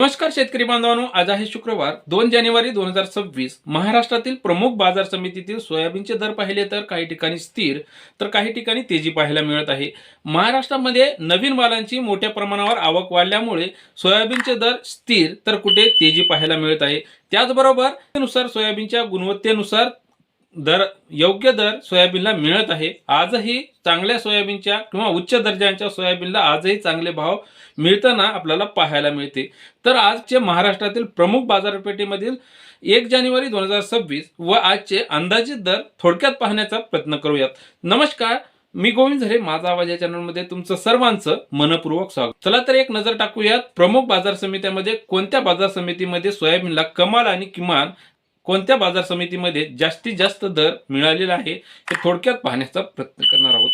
नमस्कार शेतकरी बांधवांनो आज आहे शुक्रवार दोन जानेवारी दोन हजार सव्वीस. महाराष्ट्रातील प्रमुख बाजार समितीतील सोयाबीनचे दर पाहिले तर काही ठिकाणी स्थिर तर काही ठिकाणी तेजी पाहायला मिळत आहे. महाराष्ट्रामध्ये नवीन मालांची मोठ्या प्रमाणावर आवक वाढल्यामुळे सोयाबीनचे दर स्थिर तर कुठे तेजी पाहायला मिळत आहे. त्याचबरोबर त्यानुसार सोयाबीनच्या गुणवत्तेनुसार दर योग्य दर सोयाबीनला मिळत आहे. आजही चांगल्या सोयाबीनच्या किंवा उच्च दर्जाच्या सोयाबीनला आजही चांगले भाव मिळताना आपल्याला पाहायला मिळते. तर आजचे महाराष्ट्रातील प्रमुख बाजारपेठेमधील एक जानेवारी दोन हजार सव्वीस व आजचे अंदाजित दर थोडक्यात पाहण्याचा प्रयत्न करूयात. नमस्कार मी गोविंद झरे माझा आवाज या चॅनलमध्ये तुमचं सर्वांचं मनपूर्वक स्वागत. चला तर एक नजर टाकूयात प्रमुख बाजार समित्यामध्ये कोणत्या बाजार समितीमध्ये सोयाबीनला कमाल आणि किमान कोणत्या बाजार समितीमध्ये जास्तीत जास्त दर मिळालेला आहे हे थोडक्यात पाहण्याचा प्रयत्न करणार आहोत.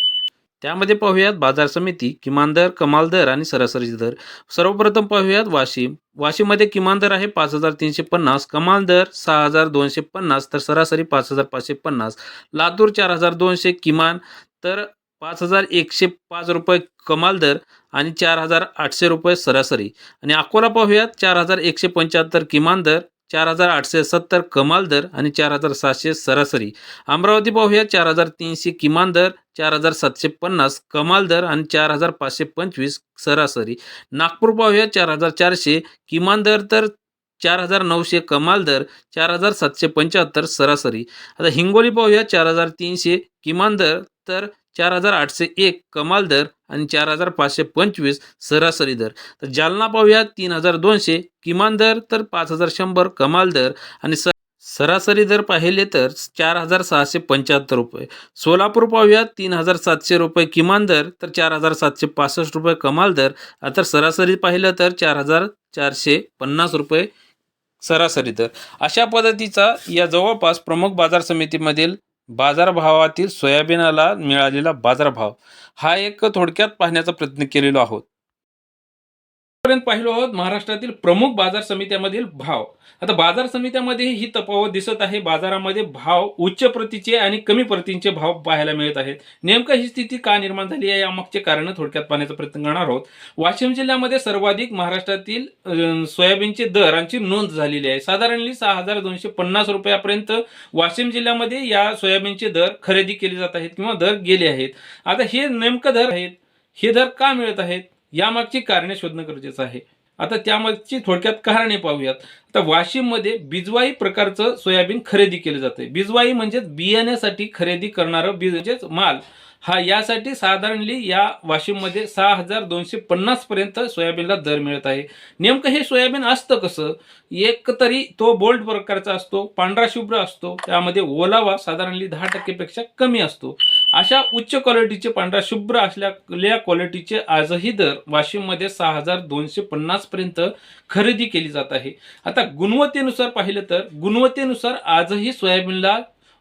त्यामध्ये पाहूयात बाजार समिती किमान दर कमाल दर आणि सरासरी दर. सर्वप्रथम पाहूयात वाशिम. वाशिममध्ये किमान दर आहे पाच हजार तीनशे पन्नास कमाल दर सहा हजार दोनशे पन्नास तर सरासरी पाच हजार पाचशे पन्नास. लातूर चार हजार दोनशे किमान तर पाच हजार एकशे पाच रुपये कमाल दर आणि चार हजार आठशे रुपये सरासरी. आणि अकोला पाहूयात चार हजार एकशे पंच्याहत्तर किमान दर चार हजार आठशे सत्तर कमाल दर आणि चार हजार सहाशे सरासरी. अमरावती पाहूया चार हजार तीनशे किमान दर चार हजार सातशे पन्नास कमाल दर आणि चार हजार पाचशे पंचवीस सरासरी. नागपूर पाहूया चार हजार चारशे किमान दर तर चार हजार नऊशे कमाल दर चार हजार सातशे पंच्याहत्तर सरासरी. आता हिंगोली पाहूया चार हजार तीनशे किमान दर तर चार हजार आठशे एक कमाल दर आणि चार हजार पाचशे पंचवीस सरासरी दर. तर जालना पाहूया तीन हजार दोनशे किमान दर तर पाच हजार शंभर कमाल दर आणि स सरासरी दर पाहिले तर चार हजार सहाशे पंच्याहत्तर रुपये. सोलापूर पाहूया तीन हजार सातशे रुपये किमान दर तर चार हजार सातशे पासष्ट रुपये कमाल दर. आता सरासरी पाहिलं तर चार हजार चारशे पन्नास रुपये सरासरी दर. अशा पद्धतीचा या जवळपास प्रमुख बाजार समितीमधील बाजारभावातील सोयाबीनाला मिळालेला बाजारभाव हा एक थोडक्यात पाहण्याचा प्रयत्न केलेलो आहोत. पर्यंत पाहिलो आहोत महाराष्ट्रातील प्रमुख बाजार समित्यामधील भाव. आता बाजार समित्यामध्ये ही तफावत दिसत आहे. बाजारामध्ये भाव उच्च प्रतीचे आणि कमी प्रतींचे भाव पाहायला मिळत आहेत. नेमकं ही स्थिती का निर्माण झाली आहे यामागचे कारण थोडक्यात पाहण्याचा प्रयत्न करणार आहोत. वाशिम जिल्ह्यामध्ये सर्वाधिक महाराष्ट्रातील सोयाबीनचे दरांची नोंद झालेली आहे. साधारणली सहा हजार दोनशे पन्नास रुपयापर्यंत वाशिम जिल्ह्यामध्ये या सोयाबीनचे दर खरेदी केले जात आहेत किंवा दर गेले आहेत. आता हे नेमकं दर आहेत. हे दर का मिळत आहेत? यामागची कारणे शोधणं गरजेचं आहे. आता त्यामागची थोडक्यात कारणे पाहूयात. आता वाशिममध्ये बिजवाई प्रकारचं सोयाबीन खरेदी केलं जाते बिजवाई म्हणजेच बियाण्यासाठी खरेदी करणारं बीज म्हणजेच माल. हा यासाठी साधारणली या वाशिममध्ये सहा हजार दोनशे पन्नास पर्यंत सोयाबीनला दर मिळत आहे. नेमकं हे सोयाबीन असतं कसं? एक तरी तो बोल्ड प्रकारचा असतो पांढरा शुभ्र असतो त्यामध्ये ओलावा साधारणली दहा टक्केपेक्षा कमी असतो. अशा उच्च क्वालिटीचे पांढरा शुभ्र असलेल्या क्वालिटीचे आजही दर वाशिममध्ये सहा हजार दोनशे पन्नास पर्यंत खरेदी केली जात आहे. आता गुणवत्तेनुसार पाहिलं तर गुणवत्तेनुसार आजही सोयाबीनला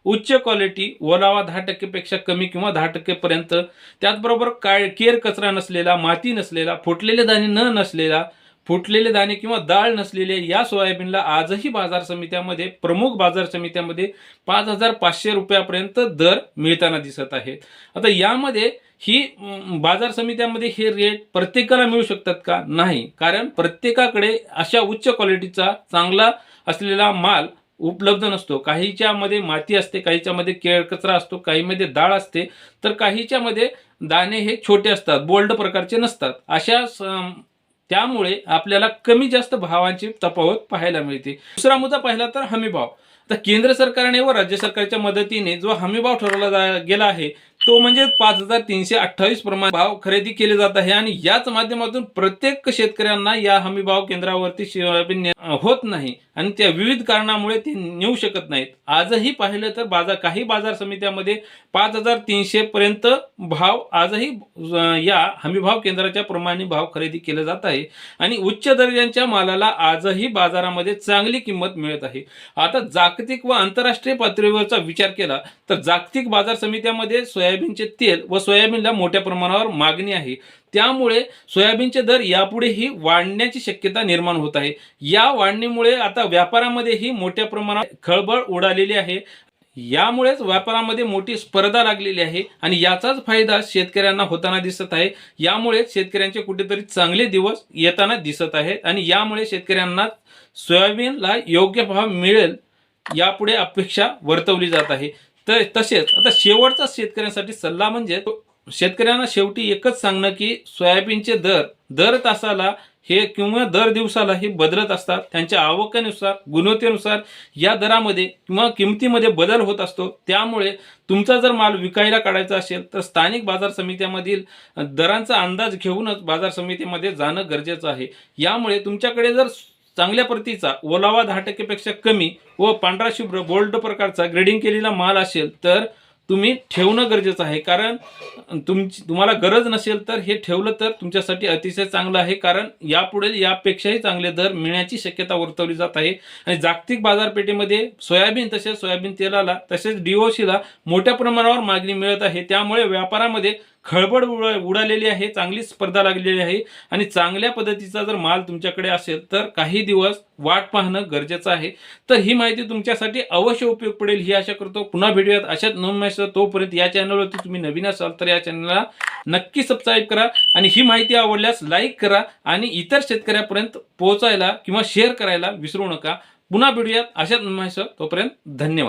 उच्च क्वालिटी ओलावा दहा टक्केपेक्षा कमी किंवा दहा टक्केपर्यंत त्याचबरोबर काय केर कचरा नसलेला माती नसलेला फुटलेले दाणे न नसलेला फुटलेले दाणे किंवा डाळ नसलेले या सोयाबीनला आजही बाजार समित्यामध्ये प्रमुख बाजार समित्यामध्ये पाच हजार पाचशे रुपयापर्यंत दर मिळताना दिसत आहेत. आता यामध्ये ही बाजार समित्यामध्ये हे रेट प्रत्येकाला मिळू शकतात का? नाही. कारण प्रत्येकाकडे अशा उच्च क्वालिटीचा चांगला असलेला माल उपलब्ध नसतो. काहीच्यामध्ये माती असते काहीच्यामध्ये केळ कचरा असतो काहीमध्ये डाळ असते. तर काहीच्यामध्ये दाणे हे छोटे असतात बोल्ड प्रकारचे नसतात. अशा त्यामुळे आपल्याला कमी जास्त भावांची तफावत पाहायला मिळते. दुसरा मुद्दा पाहिला तर हमीभाव. तर केंद्र सरकारने व राज्य सरकारच्या मदतीने जो हमीभाव ठरवला गेला आहे तो म्हणजे पाच हजार तीनशे अठ्ठावीस प्रमाणे भाव खरेदी केले जात आहे आणि याच माध्यमातून प्रत्येक शेतकऱ्यांना या हमी भाव केंद्रावरती सोयाबीन होत नाही आणि त्या विविध कारणामुळे ते नेऊ शकत नाहीत. आजही पाहिलं तर बाजार काही बाजार समित्यामध्ये पाच हजार तीनशे पर्यंत भाव आजही या हमी भाव केंद्राच्या प्रमाणे भाव खरेदी केले जात आहे आणि उच्च दर्जाच्या मालाला आजही बाजारामध्ये चांगली किंमत मिळत आहे. आता जागतिक व आंतरराष्ट्रीय पातळीवरचा विचार केला तर जागतिक बाजार समित्यामध्ये सोयाबीनचे तेल व सोयाबीनला मोठ्या प्रमाणावर मागणी आहे. त्यामुळे सोयाबीनचे दर यापुढेही वाढण्याची शक्यता निर्माण होत आहे. या वाढणीमुळे आता व्यापारामध्येही मोठ्या प्रमाणात खळबळ उडालेली आहे. यामुळेच व्यापारामध्ये मोठी स्पर्धा लागलेली आहे आणि याचाच फायदा शेतकऱ्यांना होताना दिसत आहे. यामुळे शेतकऱ्यांचे कुठेतरी चांगले दिवस येताना दिसत आहेत आणि यामुळे शेतकऱ्यांना सोयाबीनला योग्य भाव मिळेल यापुढे अपेक्षा वर्तवली जात आहे. तर तसेच आता शेवटचा शेतकऱ्यांसाठी सल्ला म्हणजे शेतकऱ्यांना शेवटी एकच सांगणं की सोयाबीनचे दर दर तासाला हे किंवा दर दिवसाला हे बदलत असतात. त्यांच्या आवकेनुसार गुणवत्तेनुसार या दरामध्ये किंवा किमतीमध्ये बदल होत असतो. त्यामुळे तुमचा जर माल विकायला काढायचा असेल तर स्थानिक बाजार समित्यामधील दरांचा अंदाज घेऊनच बाजार समितीमध्ये जाणं गरजेचं आहे. यामुळे तुमच्याकडे जर चांगल्या प्रतीचा ओलावा दहा टक्केपेक्षा कमी व पांढरा शुभ्र बोल्ड प्रकारचा ग्रेडिंग केलेला माल असेल तर तुम्ही ठेवणं गरजेचं आहे. कारण तुमची तुम्हाला गरज नसेल तर हे ठेवलं तर तुमच्यासाठी अतिशय चांगलं आहे. कारण यापुढे यापेक्षाही चांगले दर मिळण्याची शक्यता वर्तवली जात आहे. आणि जागतिक बाजारपेठेमध्ये सोयाबीन तसेच सोयाबीन तेलाला तसेच डीओसीला मोठ्या प्रमाणावर मागणी मिळत आहे. त्यामुळे व्यापारामध्ये खळबळ उडालेली आहे चांगली स्पर्धा लागलेली आहे आणि चांगल्या पद्धतीचा जर माल तुमच्याकडे असेल तर काही दिवस वाट पाहणं गरजेचं आहे. तर ही माहिती तुमच्यासाठी अवश्य उपयोग पडेल ही आशा करतो. पुन्हा भेटूयात अशाच नवीन तोपर्यंत या चॅनलवरती तुम्ही नवीन असाल तर या चॅनलला नक्की सबस्क्राईब करा आणि ही माहिती आवडल्यास लाईक करा आणि इतर शेतकऱ्यापर्यंत पोहोचायला किंवा शेअर करायला विसरू नका. पुन्हा भेटूयात अशाच नवीन तोपर्यंत धन्यवाद.